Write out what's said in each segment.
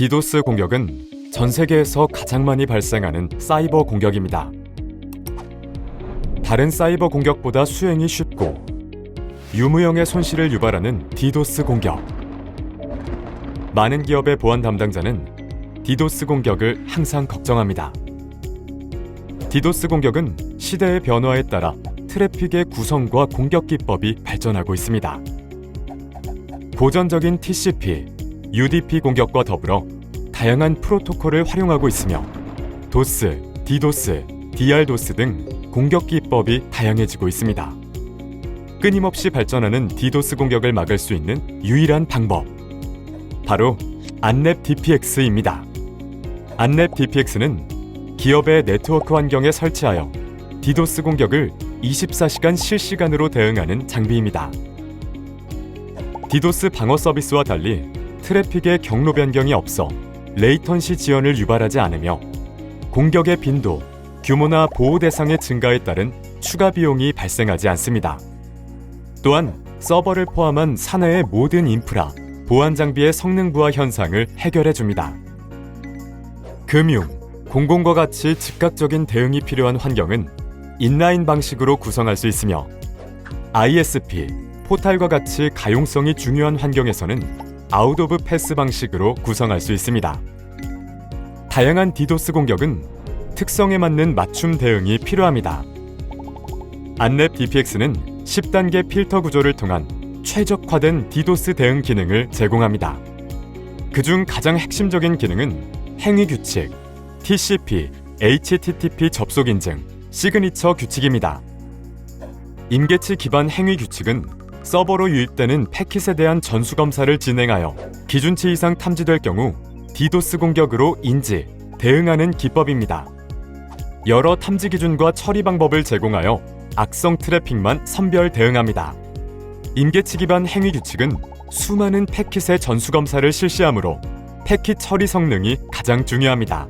디도스 공격은 전 세계에서 가장 많이 발생하는 사이버 공격입니다. 다른 사이버 공격보다 수행이 쉽고 유무형의 손실을 유발하는 디도스 공격. 많은 기업의 보안 담당자는 디도스 공격을 항상 걱정합니다. 디도스 공격은 시대의 변화에 따라 트래픽의 구성과 공격 기법이 발전하고 있습니다. 고전적인 TCP, UDP 공격과 더불어 다양한 프로토콜을 활용하고 있으며 도스, 디도스, DR도스 등 공격 기법이 다양해지고 있습니다. 끊임없이 발전하는 디도스 공격을 막을 수 있는 유일한 방법 바로 안랩 DPX입니다. 안랩 DPX는 기업의 네트워크 환경에 설치하여 디도스 공격을 24시간 실시간으로 대응하는 장비입니다. 디도스 방어 서비스와 달리 트래픽의 경로 변경이 없어 레이턴시 지연을 유발하지 않으며 공격의 빈도, 규모나 보호 대상의 증가에 따른 추가 비용이 발생하지 않습니다. 또한 서버를 포함한 사내의 모든 인프라, 보안 장비의 성능 부하 현상을 해결해 줍니다. 금융, 공공과 같이 즉각적인 대응이 필요한 환경은 인라인 방식으로 구성할 수 있으며 ISP, 포탈과 같이 가용성이 중요한 환경에서는 아웃 오브 패스 방식으로 구성할 수 있습니다. 다양한 디도스 공격은 특성에 맞는 맞춤 대응이 필요합니다. 안랩 DPX는 10단계 필터 구조를 통한 최적화된 디도스 대응 기능을 제공합니다. 그중 가장 핵심적인 기능은 행위 규칙, TCP, HTTP 접속 인증, 시그니처 규칙입니다. 임계치 기반 행위 규칙은 서버로 유입되는 패킷에 대한 전수 검사를 진행하여 기준치 이상 탐지될 경우 디도스 공격으로 인지, 대응하는 기법입니다. 여러 탐지 기준과 처리 방법을 제공하여 악성 트래픽만 선별 대응합니다. 임계치 기반 행위 규칙은 수많은 패킷의 전수 검사를 실시하므로 패킷 처리 성능이 가장 중요합니다.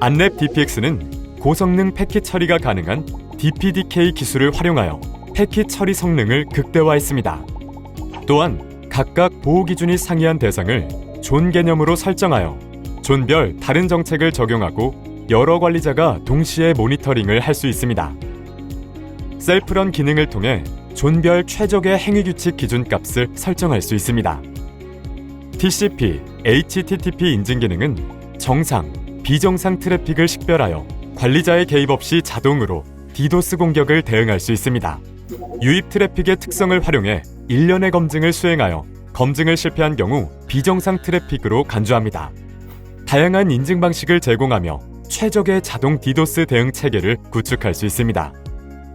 안랩 DPX는 고성능 패킷 처리가 가능한 DPDK 기술을 활용하여 패킷 처리 성능을 극대화했습니다. 또한 각각 보호 기준이 상이한 대상을 존 개념으로 설정하여 존별 다른 정책을 적용하고 여러 관리자가 동시에 모니터링을 할 수 있습니다. 셀프런 기능을 통해 존별 최적의 행위 규칙 기준 값을 설정할 수 있습니다. TCP, HTTP 인증 기능은 정상, 비정상 트래픽을 식별하여 관리자의 개입 없이 자동으로 디도스 공격을 대응할 수 있습니다. 유입 트래픽의 특성을 활용해 일련의 검증을 수행하여 검증을 실패한 경우 비정상 트래픽으로 간주합니다. 다양한 인증 방식을 제공하며 최적의 자동 디도스 대응 체계를 구축할 수 있습니다.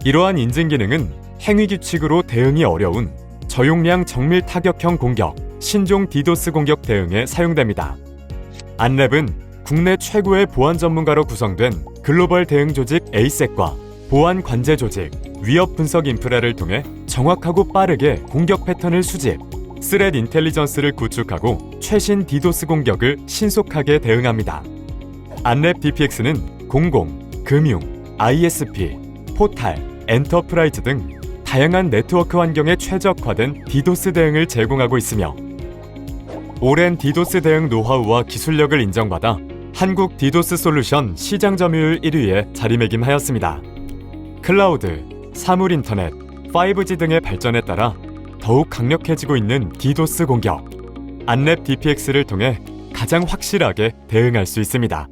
이러한 인증 기능은 행위 규칙으로 대응이 어려운 저용량 정밀 타격형 공격, 신종 디도스 공격 대응에 사용됩니다. 안랩은 국내 최고의 보안 전문가로 구성된 글로벌 대응 조직 에이섹과 보안 관제 조직, 위협 분석 인프라를 통해 정확하고 빠르게 공격 패턴을 수집, 스렛 인텔리전스를 구축하고 최신 디도스 공격을 신속하게 대응합니다. 안랩 DPX는 공공, 금융, ISP, 포탈, 엔터프라이즈 등 다양한 네트워크 환경에 최적화된 디도스 대응을 제공하고 있으며 오랜 디도스 대응 노하우와 기술력을 인정받아 한국 디도스 솔루션 시장 점유율 1위에 자리매김하였습니다. 클라우드, 사물 인터넷, 5G 등의 발전에 따라 더욱 강력해지고 있는 디도스 공격. 안랩 DPX를 통해 가장 확실하게 대응할 수 있습니다.